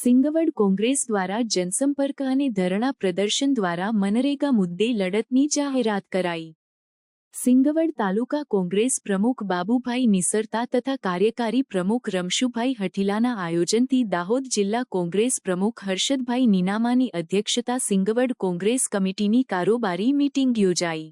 સિંગવડ કોંગ્રેસ દ્વારા જનસંપર્ક અને ધરણા પ્રદર્શન દ્વારા મનરેગા મુદ્દે લડતની જાહેરાત કરાઈ. સિંગવડ તાલુકા કોંગ્રેસ પ્રમુખ બાબુભાઈ નિસરતા તથા કાર્યકારી પ્રમુખ રમશુભાઈ હઠીલાના આયોજનથી દાહોદ જિલ્લા કોંગ્રેસ પ્રમુખ હર્ષદભાઈ નીનામાની અધ્યક્ષતા સિંગવડ કોંગ્રેસ કમિટીની કારોબારી મીટિંગ યોજાઈ.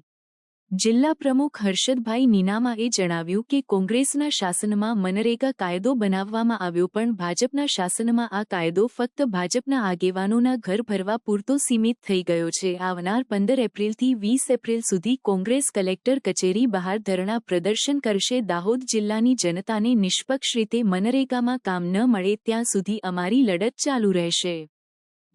જિલ્લા પ્રમુખ હર્ષદભાઈ નીનામાએ જણાવ્યું કે કોંગ્રેસના શાસનમાં મનરેગા કાયદો બનાવવામાં આવ્યો પણ ભાજપના શાસનમાં આ કાયદો ફક્ત ભાજપના આગેવાનોના ઘર ભરવા પૂરતો સીમિત થઈ ગયો છે. આવનાર પંદર એપ્રિલથી વીસ એપ્રિલ સુધી કોંગ્રેસ કલેક્ટર કચેરી બહાર ધરણા પ્રદર્શન કરશે. દાહોદ જિલ્લાની જનતાને નિષ્પક્ષ રીતે મનરેગામાં કામ ન મળે ત્યાં સુધી અમારી લડત ચાલુ રહેશે.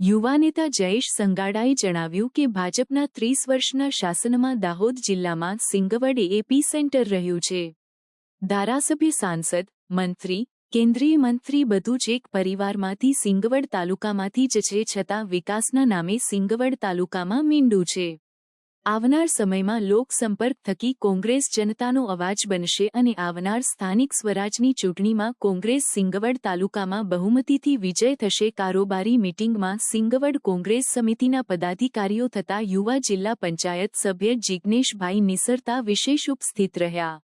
યુવા નેતા જયેશ સંગાડાએ જણાવ્યું કે ભાજપના ત્રીસ વર્ષના શાસનમાં દાહોદ જિલ્લામાં સિંગવડ એપી સેન્ટર રહ્યું છે. ધારાસભ્ય સાંસદ, મંત્રી, કેન્દ્રીય મંત્રી બધું જ એક પરિવારમાંથી સિંગવડ તાલુકામાંથી જ છે છતાં વિકાસના નામે સિંગવડ તાલુકામાં મીંડું છે. આવનાર સમયમાં લોકસંપર્ક થકી કોંગ્રેસ જનતાનો અવાજ બનશે અને આવનાર સ્થાનિક સ્વરાજની ચૂંટણીમાં કોંગ્રેસ સિંગવડ તાલુકામાં બહુમતીથી વિજય થશે. કારોબારી મીટિંગમાં સિંગવડ કોંગ્રેસ સમિતિના પદાધિકારીઓ તથા યુવા જિલ્લા પંચાયત સભ્ય જિજ્ઞેશભાઈ નિસરતા વિશેષ ઉપસ્થિત રહ્યા.